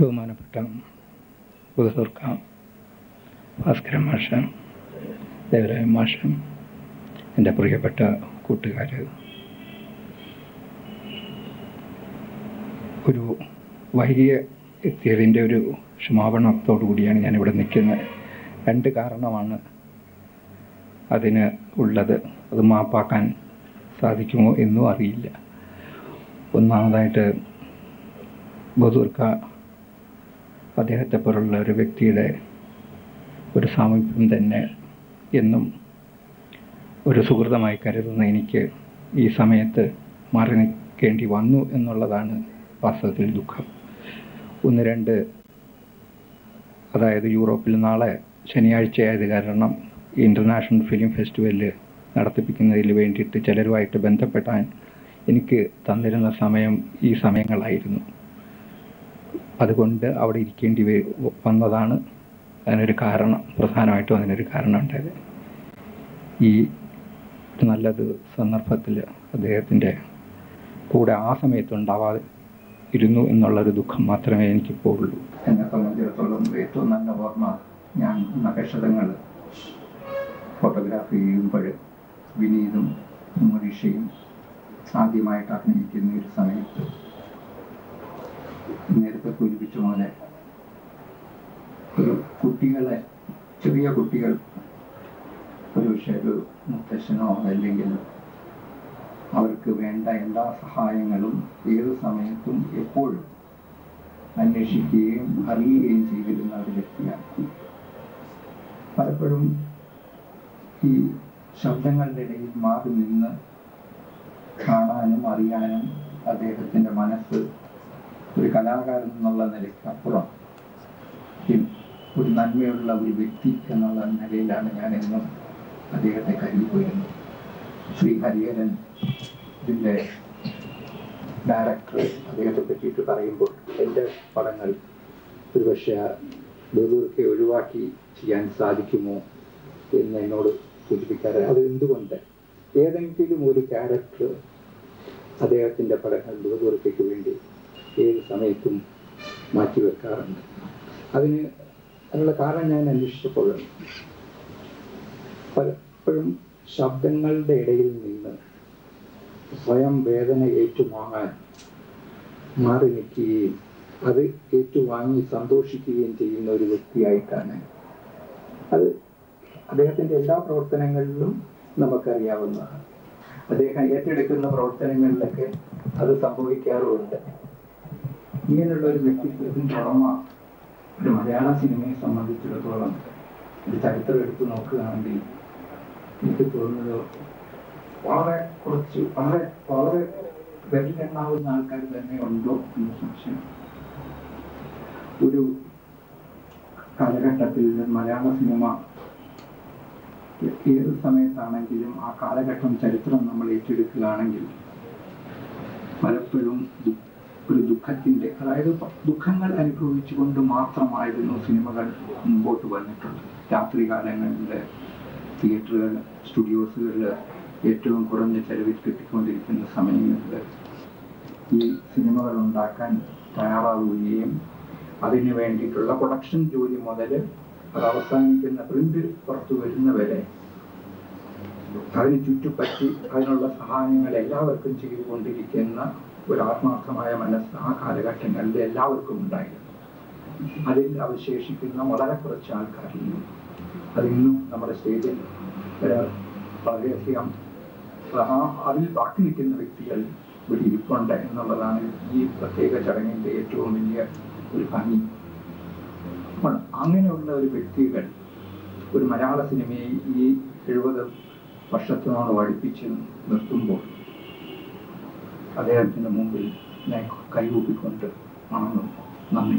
ബഹുമാനപ്പെട്ട ബുധസുർക്ക ഭാസ്കര മാഷ ദേവരായ മാഷ എന്റെ പ്രിയപ്പെട്ട കൂട്ടുകാർ ഒരു വൈകിയ എത്തിയതിന്റെ ഒരു ക്ഷമാപണത്തോടു കൂടിയാണ് ഞാനിവിടെ നിൽക്കുന്നത്. രണ്ട് കാരണമാണ് അതിന് ഉള്ളത്. അത് മാപ്പാക്കാൻ സാധിക്കുമോ എന്നും അറിയില്ല. ഒന്നാമതായിട്ട് ബദൂർക്ക അദ്ദേഹത്തെ പോലുള്ള ഒരു വ്യക്തിയുടെ ഒരു സാമീപ്യം തന്നെ എന്നും ഒരു സുഹൃതമായി കരുതുന്ന എനിക്ക് ഈ സമയത്ത് മാറി നിൽക്കേണ്ടി വന്നു എന്നുള്ളതാണ് വാസ്തവത്തിൽ ദുഃഖം. ഒന്ന് രണ്ട് അതായത് യൂറോപ്പിൽ നാളെ ശനിയാഴ്ചയായത് കാരണം ഇന്റർനാഷണൽ ഫിലിം ഫെസ്റ്റിവലിൽ നടത്തിപ്പിക്കുന്നതിൽ വേണ്ടിയിട്ട് ചിലരുമായിട്ട് ബന്ധപ്പെടാൻ എനിക്ക് തന്നിരുന്ന സമയം ഈ സമയങ്ങളായിരുന്നു. അതുകൊണ്ട് അവിടെ ഇരിക്കേണ്ടി വന്നതാണ് അതിനൊരു കാരണം പ്രധാനമായിട്ടും അതിനൊരു കാരണം ഉണ്ടായത് ഈ നല്ലത് സന്ദർഭത്തിൽ അദ്ദേഹത്തിന്റെ കൂടെ ആ സമയത്ത് ഉണ്ടാവാതെ ഇരുന്നു എന്നുള്ളൊരു ദുഃഖം മാത്രമേ എനിക്കിപ്പോൾ ഉള്ളൂ എന്നെ സംബന്ധിച്ചിടത്തോളം ഏറ്റവും നല്ല ഓർമ്മ ഞാൻ നക്ഷതങ്ങൾ ഫോട്ടോഗ്രാഫി ചെയ്യുമ്പോൾ വിനീതും മുരീഷയും ആദ്യമായിട്ട് അഭിനയിക്കുന്ന ഒരു സമയത്ത്. നേരത്തെ സൂചിപ്പിച്ച പോലെ. ഒരു കുട്ടികളെ ചെറിയ കുട്ടികൾ ഒരു പക്ഷേ ഒരു മുത്തശ്ശനോ അല്ലെങ്കിൽ അവർക്ക് വേണ്ട എല്ലാ സഹായങ്ങളും ഏത് സമയത്തും എപ്പോഴും അന്വേഷിക്കുകയും അറിയുകയും ചെയ്തിരുന്ന ഒരു വ്യക്തിയാണ് പലപ്പോഴും ഈ ശബ്ദങ്ങളുടെ ഇടയിൽ മാറി നിന്ന് കാണാനും അറിയാനും അദ്ദേഹത്തിന്റെ മനസ്സ് ഒരു കലാകാരൻ എന്നുള്ള നിലയ്ക്ക് അപ്പുറം ഒരു നന്മയുള്ള ഒരു വ്യക്തി എന്നുള്ള നിലയിലാണ് ഞാൻ എന്നും അദ്ദേഹത്തെ കരുതിപ്പോയിരുന്നത്. ശ്രീ ഹരിഹരൻ ഇതിന്റെ ഡയറക്ടർ അദ്ദേഹത്തെ പറ്റിയിട്ട് പറയുമ്പോൾ എന്റെ പടങ്ങൾ ഒരുപക്ഷെ ബഹുദൂർക്കെ ഒഴിവാക്കി ചെയ്യാൻ സാധിക്കുമോ എന്ന് എന്നോട് സൂചിപ്പിക്കാറ്. അത് എന്തുകൊണ്ട്? ഏതെങ്കിലും ഒരു ക്യാരക്ടർ അദ്ദേഹത്തിന്റെ പടങ്ങൾ ബഹുദൂർക്കു വേണ്ടി ഏത് സമയത്തും മാറ്റിവെക്കാറുണ്ട്. അതിന് അതിനുള്ള കാരണം ഞാൻ അന്വേഷിച്ചപ്പോഴും പലപ്പോഴും ശബ്ദങ്ങളുടെ ഇടയിൽ നിന്ന് സ്വയം വേദന ഏറ്റുവാങ്ങാൻ മാറി നിൽക്കുകയും അത് ഏറ്റുവാങ്ങി സന്തോഷിക്കുകയും ചെയ്യുന്ന ഒരു വ്യക്തിയായിട്ടാണ് അത് അദ്ദേഹത്തിന്റെ എല്ലാ പ്രവർത്തനങ്ങളിലും നമുക്കറിയാവുന്നതാണ്. അദ്ദേഹം ഏറ്റെടുക്കുന്ന പ്രവർത്തനങ്ങളിലൊക്കെ അത് സംഭവിക്കാറുമുണ്ട്. ഇങ്ങനെയുള്ള ഒരു വ്യക്തിത്വത്തിന് പുറമ ഒരു മലയാള സിനിമയെ സംബന്ധിച്ചിടത്തോളം ഒരു ചരിത്രം എടുത്തു നോക്കുകയാണെങ്കിൽ എനിക്ക് തോന്നുന്നത് വളരെ കുറച്ച് വളരെ വളരെ വിരലെണ്ണാവുന്ന ആൾക്കാർ തന്നെ ഉണ്ടോ എന്ന് സംശയം. ഒരു കാലഘട്ടത്തിൽ മലയാള സിനിമ ഏത് സമയത്താണെങ്കിലും ആ കാലഘട്ടം ചരിത്രം നമ്മൾ ഏറ്റെടുക്കുകയാണെങ്കിൽ പലപ്പോഴും ദു- ഒരു ദുഃഖത്തിന്റെ അതായത് ദുഃഖങ്ങൾ അനുഭവിച്ചുകൊണ്ട് മാത്രമായിരുന്നു സിനിമകൾ മുമ്പോട്ട് വന്നിട്ടുള്ളത്. രാത്രികാലങ്ങളിൽ തിയേറ്ററുകൾ സ്റ്റുഡിയോസുകളിൽ ഏറ്റവും കുറഞ്ഞ ചെലവിൽ കിട്ടിക്കൊണ്ടിരിക്കുന്ന സമയങ്ങളിൽ ഈ സിനിമകൾ ഉണ്ടാക്കാൻ തയ്യാറാവുകയും അതിന് വേണ്ടിയിട്ടുള്ള പ്രൊഡക്ഷൻ ജോലി മുതൽ അത് അവസാനിക്കുന്ന പ്രിന്റ് പുറത്തു വരുന്നവരെ അതിന് ചുറ്റുപറ്റി അതിനുള്ള സഹായങ്ങൾ എല്ലാവർക്കും ചെയ്തുകൊണ്ടിരിക്കുന്ന ഒരു ആത്മാർത്ഥമായ മനസ്സ് ആ കാലഘട്ടങ്ങളിൽ എല്ലാവർക്കും ഉണ്ടായിരുന്നു. അതിൽ അവശേഷിക്കുന്ന വളരെ കുറച്ച് ആൾക്കാരിൽ അതിന്നും നമ്മുടെ സ്റ്റേജിൽ വളരെയധികം അതിൽ ബാക്കി നിൽക്കുന്ന വ്യക്തികൾ ഇവിടെ ഇരിപ്പുണ്ട് എന്നുള്ളതാണ് ഈ പ്രത്യേക ചടങ്ങിന്റെ ഏറ്റവും വലിയ ഒരു ഭംഗി. അങ്ങനെയുള്ള ഒരു വ്യക്തികൾ ഒരു മലയാള സിനിമയെ ഈ എഴുപത് വർഷത്തിനോട് പഠിപ്പിച്ച് നിർത്തുമ്പോൾ അദ്ദേഹത്തിന്റെ മുമ്പിൽ ഞാൻ കൈകൂപ്പിക്കൊണ്ട് വണങ്ങുന്നു നന്ദി.